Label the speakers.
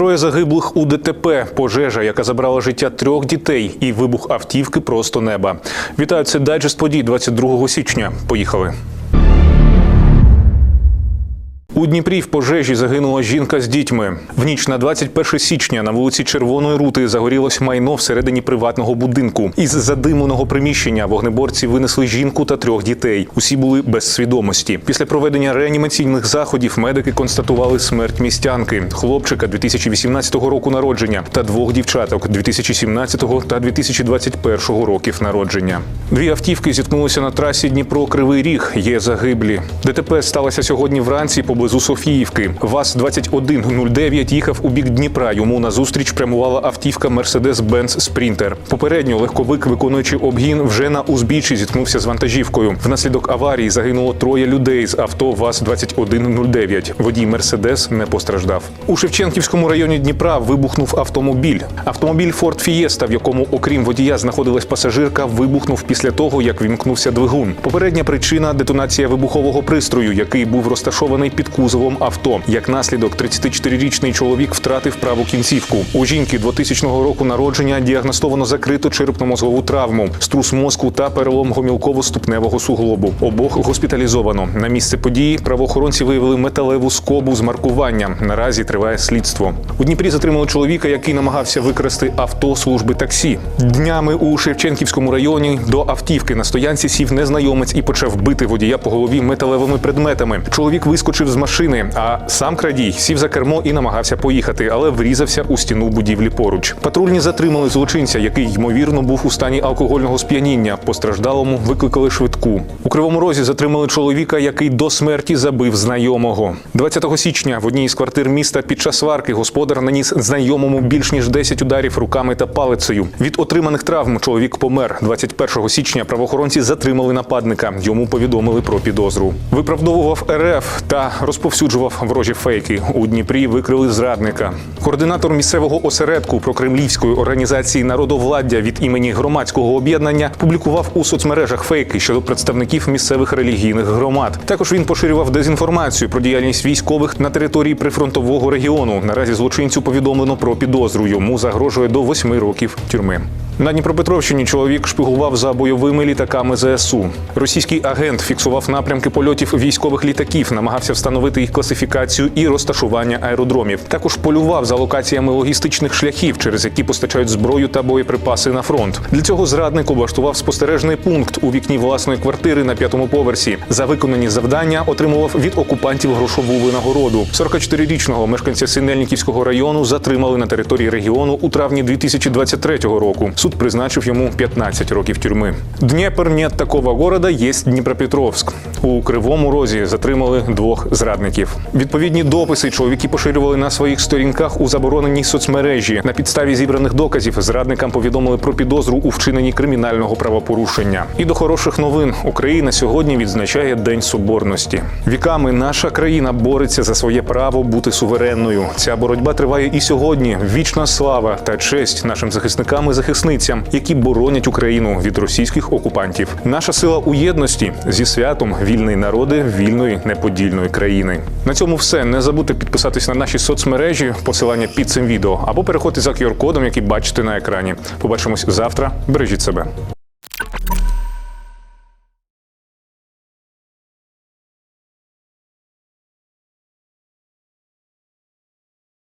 Speaker 1: Троє загиблих у ДТП, пожежа, яка забрала життя трьох дітей, і вибух автівки просто неба. Вітаю, це дайджест подій 22 січня. Поїхали. У Дніпрі в пожежі загинула жінка з дітьми. В ніч на 21 січня на вулиці Червоної Рути загорілось майно всередині приватного будинку. Із задимленого приміщення вогнеборці винесли жінку та трьох дітей. Усі були без свідомості. Після проведення реанімаційних заходів медики констатували смерть містянки, хлопчика 2018 року народження та двох дівчаток 2017 та 2021 років народження. Дві автівки зіткнулися на трасі Дніпро Кривий Ріг. Є загиблі. ДТП сталося сьогодні вранці поблизу Софіївки. ВАЗ-2109 їхав у бік Дніпра. Йому назустріч прямувала автівка Mercedes-Benz Спрінтер. Попередньо легковик, виконуючи обгін, вже на узбіччі зіткнувся з вантажівкою. Внаслідок аварії загинуло троє людей з авто ВАЗ-2109. Водій Мерседес не постраждав. У Шевченківському районі Дніпра вибухнув автомобіль. Автомобіль Ford Fiesta, в якому, окрім водія, знаходилась пасажирка, вибухнув після того, як вімкнувся двигун. Попередня причина детонація вибухового пристрою, який був розташований під кузовом авто. Як наслідок, 34-річний чоловік втратив праву кінцівку. У жінки 2000 року народження діагностовано закриту черепно-мозгову травму, струс мозку та перелом гомілково-ступневого суглобу. Обох госпіталізовано. На місце події правоохоронці виявили металеву скобу з маркуванням. Наразі триває слідство. У Дніпрі затримали чоловіка, який намагався викрасти авто служби таксі. Днями у Шевченківському районі до автівки на стоянці сів незнайомець і почав бити водія по голові металевими предметами. Чоловік вискочив з машини, а сам крадій сів за кермо і намагався поїхати, але врізався у стіну будівлі поруч. Патрульні затримали злочинця, який ймовірно був у стані алкогольного сп'яніння. Постраждалому викликали швидку. У кривому розі затримали чоловіка, який до смерті забив знайомого. 20 січня в одній із квартир міста під час сварки господар наніс знайомому більш ніж 10 ударів руками та палицею. Від отриманих травм чоловік помер. 21 січня правоохоронці затримали нападника. Йому повідомили про підозру. Виправдовував РФ та розповсюджував ворожі фейки. У Дніпрі викрили зрадника. Координатор місцевого осередку прокремлівської організації народовладдя від імені громадського об'єднання публікував у соцмережах фейки щодо представників місцевих релігійних громад. Також він поширював дезінформацію про діяльність військових на території прифронтового регіону. Наразі злочинцю повідомлено про підозру. Йому загрожує до восьми років тюрми. На Дніпропетровщині чоловік шпигував за бойовими літаками ЗСУ. Російський агент фіксував напрямки польотів військових літаків, намагався встановити їх класифікацію і розташування аеродромів. Також полював за локаціями логістичних шляхів, через які постачають зброю та боєприпаси на фронт. Для цього зрадник облаштував спостережний пункт у вікні власної квартири на п'ятому поверсі. За виконані завдання отримував від окупантів грошову винагороду. 44-річного мешканця Синельниківського району затримали на території регіону у травні 2023 року. Суд призначив йому 15 років тюрми. Дніпр нет такого города, є Дніпропетровськ. У Кривому Розі затримали двох зрадників. Відповідні дописи чоловіки поширювали на своїх сторінках у забороненій соцмережі. На підставі зібраних доказів зрадникам повідомили про підозру у вчиненні кримінального правопорушення. І до хороших новин Україна сьогодні відзначає День Соборності. Віками наша країна бореться за своє право бути суверенною. Ця боротьба триває і сьогодні. Вічна слава та честь нашим захисникам і захисницям, які боронять Україну від російських окупантів. Наша сила у єдності зі святом вільний народи вільної неподільної країни. На цьому все. Не забудьте підписатись на наші соцмережі, посилання під цим відео або переходьте за QR-кодом, який бачите на екрані. Побачимось завтра. Бережіть себе.